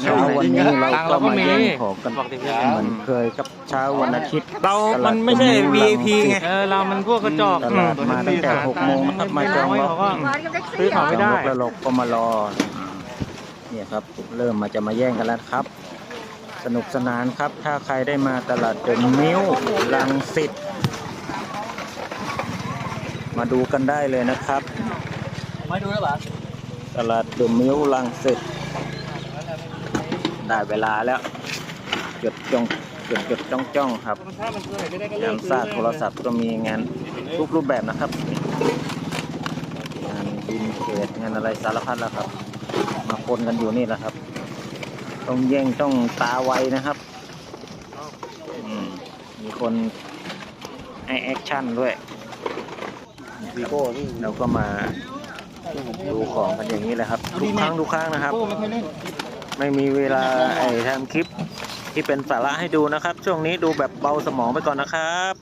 เช้าวันนี้เราทางก็เราก็มามีแย่งของกันปกติเหมือนเคยกับเช้าวันอาทิตย์เราตลาดมันไม่ใช่ตรงนี้ VIP ไง เออ เรามันพวกกระจอกตลาดมาตั้งแต่หกโมงนะครับมาจองน้ยรถเขาก็ซื้อของไม่ได้จองรถแล้วเราก็มารอ เนี่ยครับ เริ่มมาจะมาแย่งกันแล้วครับ สนุกสนานครับ ถ้าใครได้มาตลาดเดอะมิวลังสิต มาดูกันได้เลยนะครับ ไม่ดูแล้วป่ะตลาดเดอะมิวลังสิต ได้เวลาแล้ว จดจ้องจดจดจ้องจ้องครับถ้านเคยไม่ได้ก็งานซาโทรศัพท์ก็มีงานทุกรูปแบบนะครับ งานบินเกตงานอะไรสารพัดแล้วครับ มาคนกันอยู่นี่แหละครับ ต้องแย่งต้องตาไวนะครับมมีคนให้แอคชั่นด้วยเราก็มาดูของกันอย่างนี้แหละครับทุกครั้งทุกครั้งนะครับ ไม่เคยเล่นไม่มีเวลาไอ้ทำคลิปที่เป็นสาระให้ดูนะครับ ช่วงนี้ดูแบบเบาสมองไปก่อนนะครับ